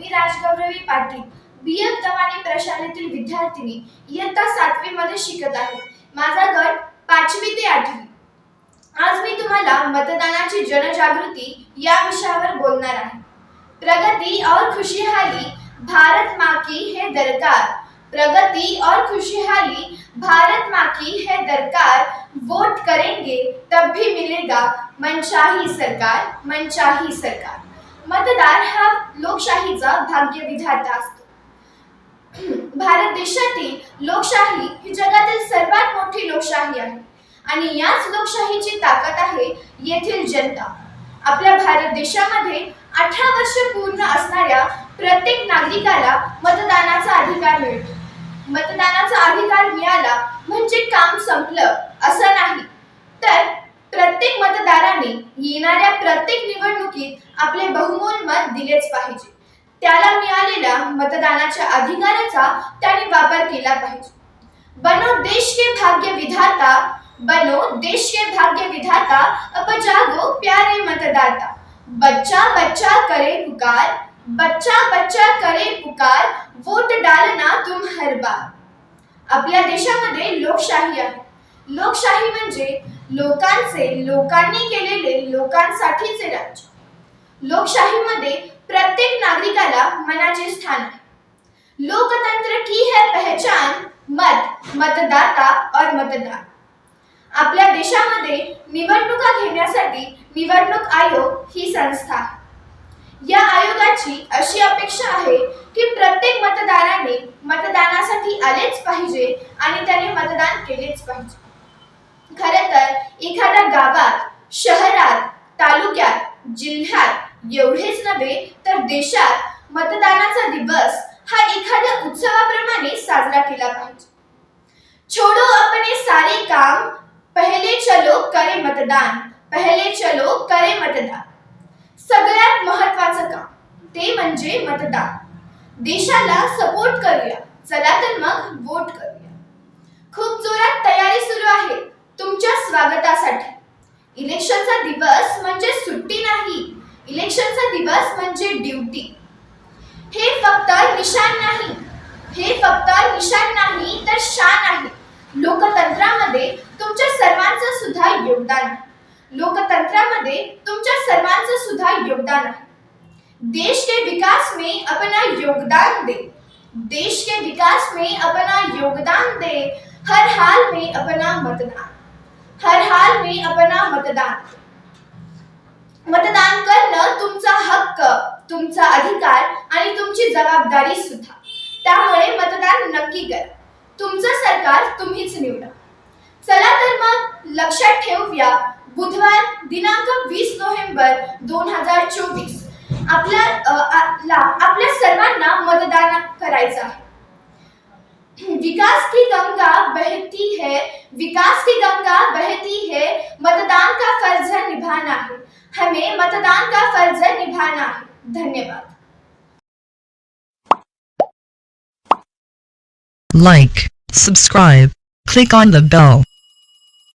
मी राजगौरवी पाटील बी M तवानी प्रशालेतील विद्यार्थिनी इयत्ता सातवी मध्ये शिकत आहे. माझा गट पाचवी ते आठवी. आज मी तुम्हाला मतदानाची जनजागृती या विषयावर बोलणार आहे. प्रगती और खुशीहाली भारत माँ की है दरकार. प्रगती और खुशीहाली भारत माँ की है दरकार. वोट करेंगे तब भी मिलेगा मनचाही सरकार मनचाही सरकार. मतदार हा लोकशाहीचा भाग्य विधाता असतो. भारत देशातील लोकशाही ही जगातील सर्वात मोठी लोकशाही आहे आणि याच लोकशाहीची ताकद आहे येथील जनता. आपल्या भारत देशामध्ये अठरा वर्ष पूर्ण असणाऱ्या प्रत्येक नागरिकाला मतदानाचा अधिकार मिळतो. मतदानाचा अधिकार मिळाला म्हणजे काम संपलं असं नाही तर प्रत्येक मतदाराने येणाऱ्या प्रत्येक निवडणुकीत आपले बहुमोल मत दिलेच पाहिजे. त्याला मिळालेल्या मतदानाच्या अधिकाराचा त्याने वापर केला पाहिजे. बनो देश के भाग्य विधाता बनो देश के भाग्य विधाता अब जागो प्यारे मतदाता. बच्चा बच्चा करे पुकार बच्चा बच्चा करे पुकार वोट डालना तुम हर बार. आपल्या देशामध्ये लोकशाही आहे. लोकशाही म्हणजे लोकांचे लोकांनी केलेले लोकांसाठीचे राज्य. लोकशाहीमध्ये प्रत्येक नागरिकाला मनाचे स्थान आहे. लोकतंत्र की है पहचान? मत मतदाता और मतदान आपल्या देशामध्ये निवडणुका घेण्यासाठी निवडणूक आयोग ही संस्था आहे. या आयोगाची अशी अपेक्षा आहे की प्रत्येक मतदाराने मतदानासाठी आलेच पाहिजे आणि त्याने मतदान केलेच पाहिजे. खर तर एखाद्या गावात शहरात तालुक्यात जिल्ह्यात एवढेच नव्हे तर देशात मतदानाचा दिवस हा एखाद्या उत्सवाप्रमाणे साजरा केला पाहिजे. छोड़ो अपने सारे काम पहले चलो करे मतदान पहले चलो करे मतदान. सगळ्यात महत्वाचं काम ते म्हणजे मतदान. देशाला सपोर्ट करूया चला तर मग वोट करूया. खूप जोरात तयारी सुरू आहे तुमच्या स्वागतासाठी. इलेक्शनचा दिवस म्हणजे सुट्टी नाही इलेक्शनचा दिवस म्हणजे ड्युटी. हे फक्त निशाण नाही. हे फक्त निशाण नाही तर शान आहे. लोकतंत्रामध्ये तुमच्या सर्वांचं सुद्धा योगदान आहे. लोकतंत्रामध्ये तुमच्या सर्वांचं सुद्धा योगदान आहे. देश के विकास में अपना योगदान दे. देश के विकास में अपना योगदान दे. हर हाल में अपना मतदान. हर हाल में अपना मतदान. मतदान करणं तुमचा हक्क तुमचा अधिकार आणि तुमची जबाबदारी सुद्धा. त्यामुळे मतदान नक्की करा. तुमचं सरकार तुम्हीच निवडा. चला तर मग लक्षात ठेवूया बुधवार दिनांक वीस नोव्हेंबर दोन हजार चोवीस. आपल्या आपला- आपल्या सर्वांना मतदान करायचं आहे. विकास की गंगा बहती है विकास की गंगा बहती है मतदान हमें मतदान का फर्ज निभाना है धन्यवाद Like, subscribe, click on the bell.